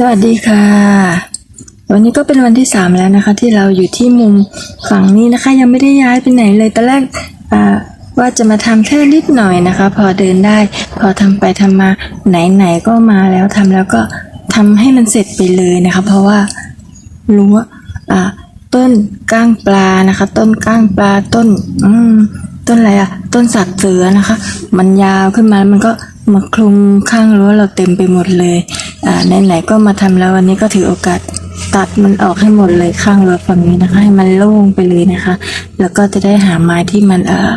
สวัสดีค่ะ วันนี้ก็เป็นวันที่สามแล้วนะคะ ที่เราอยู่ที่มุมฝั่งนี้นะคะ ยังไม่ได้ย้ายไปไหนเลยตอนแรกว่าจะมาทำแค่นิดหน่อยนะคะ พอเดินได้ พอทำไปทำมาไหนๆก็มาแล้วทำแล้วก็ทำให้มันเสร็จไปเลยนะคะ เพราะว่ารู้ว่าต้นก้างปลานะคะ ต้นก้างปลาต้น อืมต้นอะไรอะต้นสักเสือนะคะ มันยาวขึ้นมาแล้วมันก็มาคลุมข้างรั้วเราเต็มไปหมดเลย อ่าไหนๆก็มาทำแล้ววันนี้ก็ถือโอกาสตัดมันออกให้หมดเลยข้างรั้วฝั่งนี้นะคะ ให้มันโล่งไปเลยนะคะ แล้วก็จะได้หาไม้ที่มันเอ่อ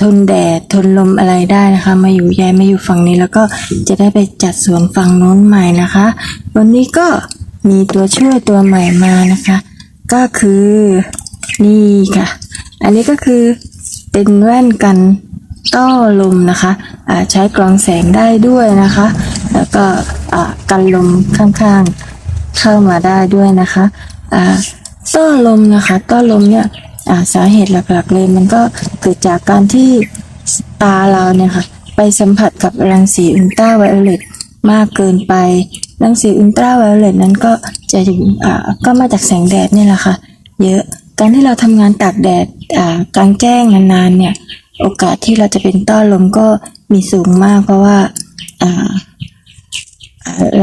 ทนแดดทนลมอะไรได้นะคะ มาอยู่ย้ายมาอยู่ฝั่งนี้แล้วก็จะได้ไปจัดสวนฝั่งโน้นใหม่นะคะ วันนี้ก็มีตัวช่วยตัวใหม่มานะคะ ก็คือนี่ค่ะ อันนี้ก็คือเป็นแว่นกันต้อลมนะคะใช้กรองแสงได้ด้วยนะคะ แล้วก็อ่ากันลมข้างๆเข้ามาได้ด้วยนะคะต้อลมนะคะต้อลมเนี่ยสาเหตุหลักๆเลยมันก็เกิดจากการที่ตาเราเนี่ยค่ะไปสัมผัสกับรังสีอุลตราไวโอเลตมากเกินไป รังสีอุลตราไวโอเลตนั้นก็จะก็มาจากแสงแดดนี่แหละค่ะ เยอะการที่เราทำงานตากแดดกลางแจ้งนานๆเนี่ย โอกาสที่เราจะเป็นต้อลมก็มีสูงมากเพราะว่า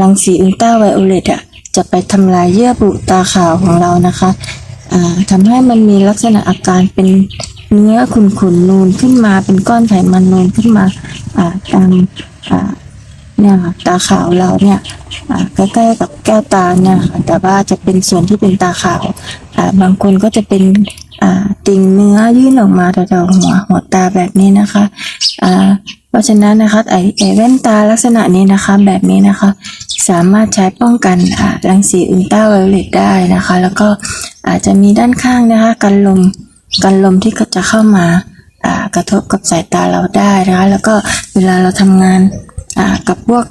รังสีอุลตราไวโอเลตอะจะไปทำลายเยื่อบุตาขาวของเรานะคะอ่าทำให้มันมีลักษณะอาการเป็นเนื้อขุ่นๆนูนขึ้นมาเป็นก้อนไขมันนูนขึ้นมาอ่าตามอ่าเนี่ยค่ะตาขาวเราเนี่ยอ่าใกล้ๆกับแก้วตาเนี่ยค่ะแต่ว่าจะเป็นส่วนที่เป็นตาขาวอ่าบางคนก็จะเป็นอ่าติ่งเนื้อยื่นออกมาแถวๆหัวหัวตาแบบนี้นะคะอ่า ราะฉะนั้นนะคะไอไอแว่นตาลักษณะนี้นะคะ แบบนี้นะคะ สามารถใช้ป้องกันอ่ารังสีอุลตราไวโอเลตได้นะคะ แล้วก็อาจจะมีด้านข้างนะคะกันลมกันลมที่จะเข้ามาอ่ากระทบกับสายตาเราได้นะคะ แล้วก็เวลาเราทำงานอ่ากับพวก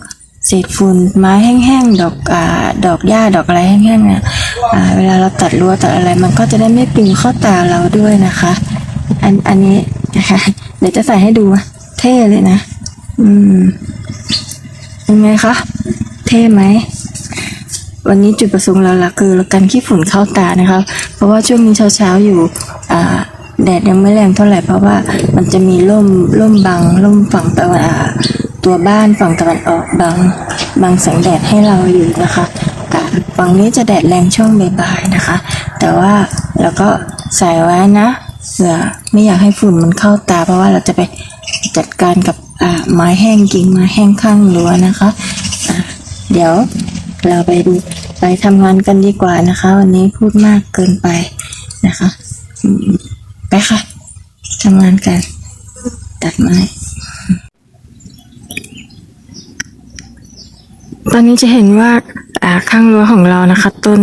เศษฝุ่นไม้แห้งๆดอกอ่าดอกหญ้าดอกอะไรแห้งๆเนี่ยอ่าเวลาเราตัดรั้วตัดอะไรมันก็จะได้ไม่ปิวเข้าตาเราด้วยนะคะ อันอันนี้นะคะเดี๋ยวจะใส่ให้ดู เท่เลยนะ อืมเป็นไงคะ เท่ไหม วันนี้จุดประสงค์เราหลักคือกันขี้ฝุ่นเข้าตานะคะเพราะว่าช่วงนี้เช้าๆอยู่ อ่าแดดยังไม่แรงเท่าไหร่เพราะว่ามันจะมีร่มร่มบังร่มฝั่งตะวันตัวบ้านฝั่งตะวันออกบังบังแสงแดดให้เราอยู่นะคะอ่ฝั่งนี้จะแดดแรงช่วงบ่ายๆนะคะ แต่ว่าเราก็ใส่ไว้นะเผื่อไม่อยากให้ฝุ่นมันเข้าตา เพราะว่าเราจะไป จัดการกับอ่าไม้แห้งกิ่งไม้แห้งข้างรั้วนะคะอ่าเดี๋ยวเราไปดูไปทำงานกันดีกว่านะคะ วันนี้พูดมากเกินไปนะคะไปค่ะทำงานกันตัดไม้ตอนนี้จะเห็นว่าอ่าข้างรั้วของเรานะคะ ต้น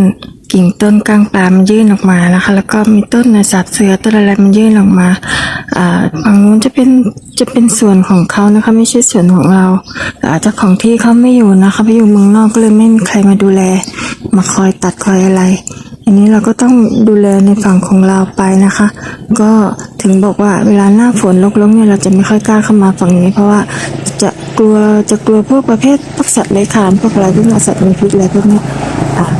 กิ่งต้นกลางปลามันยื่นออกมานะคะ แล้วก็มีต้นในสัตว์เสือต้นอะไรมันยื่นออกมาอ่าฝั่งนู้นจะเป็นจะเป็นส่วนของเขานะคะ ไม่ใช่ส่วนของเราอาจจะของที่เขาไม่อยู่นะคะไปอยู่เมืองนอกก็เลยไม่มีใครมาดูแล มาคอยตัดคอยอะไร อันนี้เราก็ต้องดูแลในฝั่งของเราไปนะคะ ก็ถึงบอกว่าเวลาหน้าฝนลกๆเนี่ยเราจะไม่ค่อยกล้าเข้ามาฝั่งนี้ เพราะว่าจะ กลัวจะกลัวพวกประเภทพวกสัตว์เลื้อยคลานพวกอะไรพวกสัตว์มีพิษอะไรพวกนี้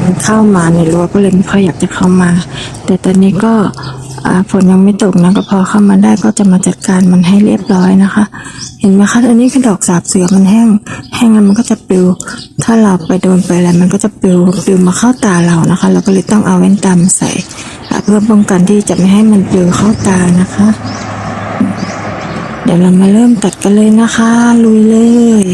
มันเข้ามาในรั้วก็เลยไม่ค่อยอยากจะเข้ามา แต่ตอนนี้ก็ฝนยังไม่ตกนะก็พอเข้ามาได้ก็จะมาจัดการมันให้เรียบร้อยนะคะ เห็นไหมคะอันนี้คือดอกสาบเสือมันแห้ง แห้งแล้วมันก็จะปลิว ถ้าเราไปโดนไปอะไรมันก็จะปลิวปลิวมาเข้าตาเรานะคะ เราก็เลยต้องเอาแว่นตามาใส่เพื่อป้องกันที่จะไม่ให้มันปลิวเข้าตานะคะ ดี๋ยวเรามาเริ่มตัดกันเลยนะคะ ลุยเลย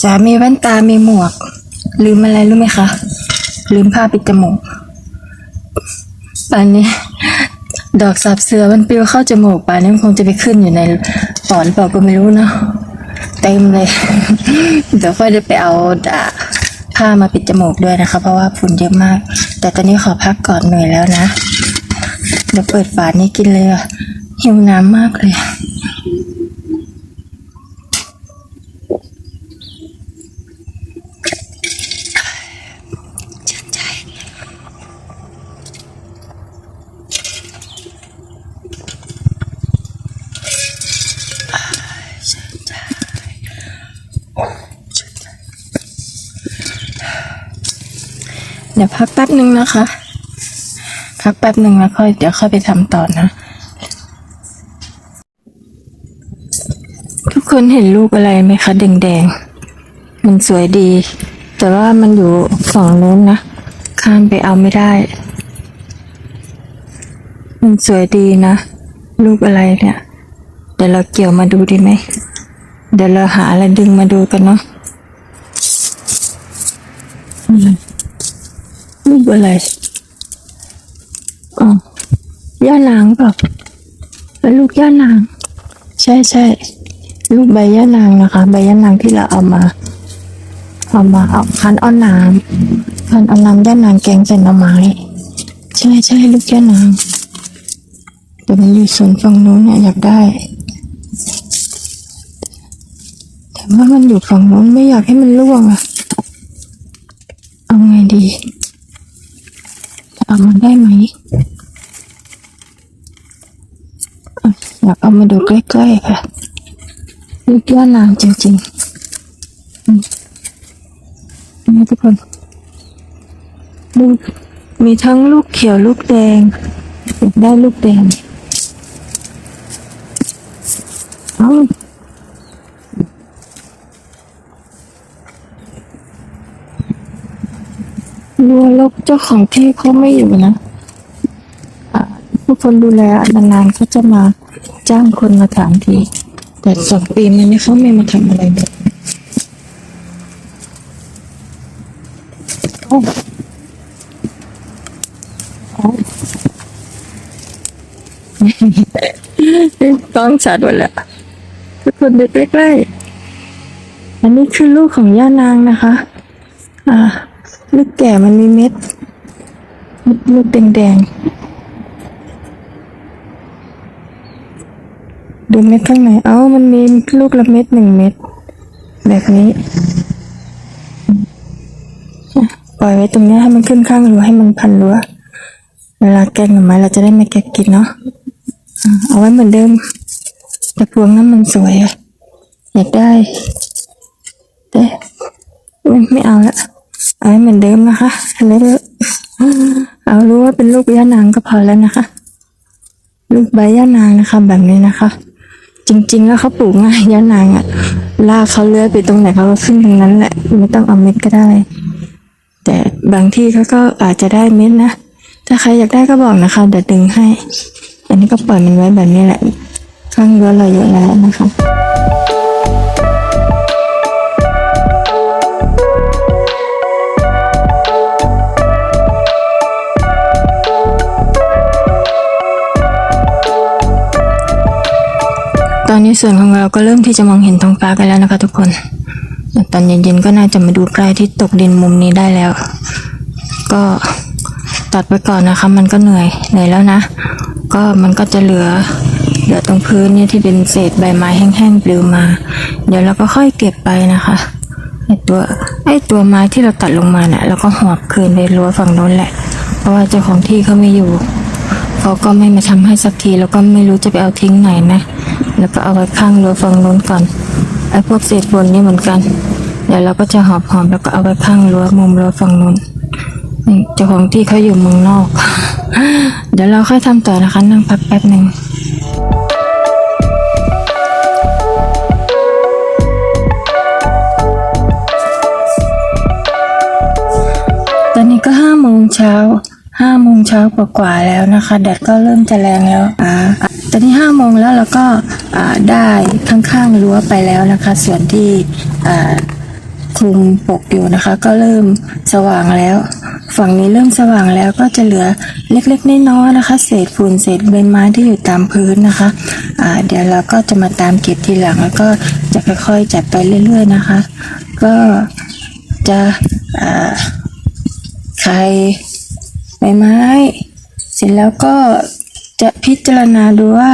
อุตส่ามีแว่นตา มีหมวก ลืมอะไรรู้ไหมคะ ลืมผ้าปิดจมูกป่านนี้ ดอกสับเสือมันปลิวเข้าจมูกป่านนี้มันคงจะไปขึ้นอยู่ในปอดหรือเปล่าก็ไม่รู้เนาะเต็มเลย เดี๋ยวค่อยได้ไปเอาดาผ้ามาปิดจมูกด้วยนะคะ เพราะว่าฝุ่นเยอะมาก แต่ตอนนี้ขอพักก่อนหน่อยแล้วนะ เดี๋ยวเปิดฝานี้กินเลยอะหิวน้ำมากเลย ดี๋ยวพักแป๊บหนึ่งนะคะ พักแป๊บหนึ่งแล้วค่อยเดี๋ยวค่อยไปทำต่อนะ ทุกคนเห็นรูปอะไรไหมคะแดงๆ มันสวยดี แต่ว่ามันอยู่ฝั่งนู้นนะ ข้ามไปเอาไม่ได้ มันสวยดีนะ รูปอะไรเนี่ย เดี๋ยวเราเกี่ยวมาดูดีไหม เดี๋ยวเราหาอะไรดึงมาดูกันเนาะอืม รูปอะไรอ๋อย่านางแล้วลูกย่านาง ใช่ใช่ลูกใบย่านางนะคะ ใบย่านางที่เราเอามาเอามาเอาคั้นเอาน้ำคั้นเอาน้ำย่านางแกงใส่หน่อไม้ ใช่ใช่ลูกย่านางแต่มันอยู่สวนฝั่งนู้นเนี่ยอยากได้ แต่ว่ามันอยู่ฝั่งนู้นไม่อยากให้มันร่วงอะเอาไงดี เอามาได้ไหมอยากเอามาดูใกล้ๆค่ะลูกย่านางจริงๆนี่ทุกคนลูกมีทั้งลูกเขียวลูกแดงอยากได้ลูกแดงเอ้า รัวลกเจ้าของที่เขาไม่อยู่นะอ่าผู้คนดูแลนานๆเขาจะมาจ้างคนมาถามที แต่สองปีมานี้เขาไม่มาทำอะไรเลยโอ้โอ้ต้องชัดหมดแล้วทุกคนดูใกล้ๆอันนี้คือลูกของย่านางนะคะ อ่า ลูกแก่มันมีเม็ดลูกแดงๆดูเม็ดข้างในเอ้ามันมีลูกละเม็ดหนึ่งเม็ดแบบนี้ปล่อยไว้ตรงนี้ให้มันขึ้นข้างรั้วให้มันพันรั้วเวลาแกงหน่อไม้เราจะได้ไม่แกะกินเนาะเอาไว้เหมือนเดิมแต่พวงนั้นมันสวยอะอยากได้แต่อุ๊ยไม่เอาละ เอาให้เหมือนเดิมนะคะแล้วเอารู้ว่าเป็นลูกย่านางก็พอแล้วนะคะ ลูกใบย่านางนะคะ แบบนี้นะคะ จริง ๆ แล้วเขาปลูกง่ายย่านางอะลากเขาเลื้อยไปตรงไหนเขาก็ขึ้นตรงนั้นแหละ ไม่ต้องเอาเม็ดก็ได้ แต่บางที่เขาก็อาจจะได้เม็ดนะถ้าใครอยากได้ก็บอกนะคะเดี๋ยวดึงให้ อันนี้ก็ปล่อยมันไว้แบบนี้แหละข้างรั้วเราเยอะแล้วนะคะ ตอนนี้ส่วนของเราก็เริ่มที่จะมองเห็นท้องฟ้ากันแล้วนะคะ ทุกคน ตอนเย็นๆก็น่าจะมาดูพระอาทิตย์ตกดินมุมนี้ได้แล้ว ก็ตัดไปก่อนนะคะ มันก็เหนื่อยเหนื่อยแล้วนะ ก็มันก็จะเหลือเหลือตรงพื้นเนี่ยที่เป็นเศษใบไม้แห้งๆปลิวมา เดี๋ยวเราก็ค่อยเก็บไปนะคะไอตัวไอตัวไม้ที่เราตัดลงมาเนี่ยเราก็หอบคืนไปรั้วฝั่งโน้นแหละ เพราะว่าเจ้าของที่เขาไม่อยู่เขาก็ไม่มาทำให้สักทีแล้วก็ไม่รู้จะไปเอาทิ้งไหนนะ แล้วก็เอาไว้ข้างรั้วฝั่งนู้นก่อนไอ้พวกเศษฝนนี่เหมือนกัน เดี๋ยวเราก็จะหอบหอมแล้วก็เอาไว้ข้างรั้วมุมรั้วฝั่งนู้นนี่เจ้าของที่เขาอยู่เมืองนอก เดี๋ยวเราค่อยทำต่อนะคะนั่งพักแป๊บหนึ่งตอนนี้ก็ห้าโมงเช้าห้าโมงเช้ากว่าๆแล้วนะคะแดดก็เริ่มจะแรงแล้วอ่า ตอนนี้ห้าโมงแล้วเราก็ได้ข้างๆรั้วไปแล้วนะคะ ส่วนที่คลุมปกอยู่นะคะ ก็เริ่มสว่างแล้ว ฝั่งนี้เริ่มสว่างแล้วก็จะเหลือเล็กๆน้อยๆนะคะ เศษฝุ่นเศษใบไม้ที่อยู่ตามพื้นนะคะอ่าเดี๋ยวเราก็จะมาตามเก็บทีหลัง แล้วก็จะค่อยๆจัดไปเรื่อย ๆนะคะ ก็จะอ่าใครใบไม้ เสร็จแล้วก็ จะพิจารณาดูว่า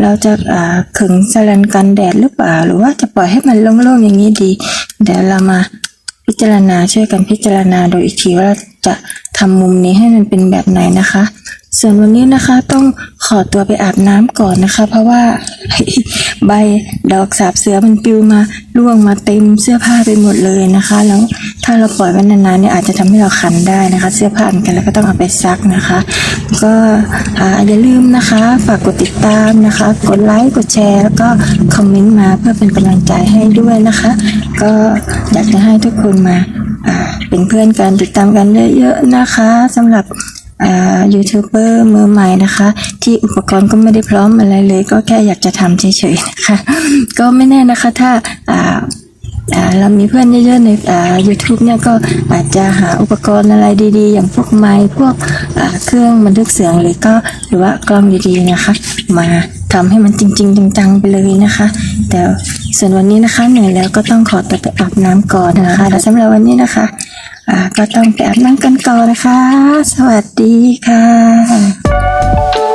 เราจะอ่าขึงสลันกันแดดหรือเปล่า หรือว่าจะปล่อยให้มันโล่งๆอย่างนี้ดี เดี๋ยวเรามาพิจารณาช่วยกันพิจารณาโดยอีกทีว่าเราจะทำมุมนี้ให้มันเป็นแบบไหนนะคะ ส่วนวันนี้นะคะต้องขอตัวไปอาบน้ำก่อนนะคะ เพราะว่า ใบดอกสาบเสือมันปลิวมาร่วงมาเต็มเสื้อผ้าไปหมดเลยนะคะ แล้วถ้าเราปล่อยไว้นานๆเนี่ยอาจจะทำให้เราคันได้นะคะ เสื้อผ้าอันกันแล้วก็ต้องเอาไปซักนะคะ ก็อย่าลืมนะคะ ฝากกดติดตามนะคะ กดไลค์กดแชร์แล้วก็คอมเมนต์มาเพื่อเป็นกำลังใจให้ด้วยนะคะ ก็อยากจะให้ทุกคนมาเป็นเพื่อนกันติดตามกันเยอะๆนะคะสำหรับ ยูทูบเบอร์มือใหม่นะคะ ที่อุปกรณ์ก็ไม่ได้พร้อมอะไรเลย ก็แค่อยากจะทำเฉยๆนะคะ ก็ไม่แน่นะคะถ้าเรามีเพื่อนเยอะๆในอ่า YouTube เนี่ยก็อาจจะหาอุปกรณ์อะไรดีๆ อย่างพวกไมค์พวกเครื่องบันทึกเสียงหรือก็หรือว่ากล้องดีๆนะคะ มาทำให้มันจริง ๆ จังๆไปเลยนะคะ แต่ส่วนวันนี้นะคะเหนื่อยแล้วก็ต้องขอตัวไปอาบน้ำก่อนนะคะสำหรับวันนี้นะคะ ก็ต้องแปอาบน้ำกันก่อนนะคะ สวัสดีค่ะ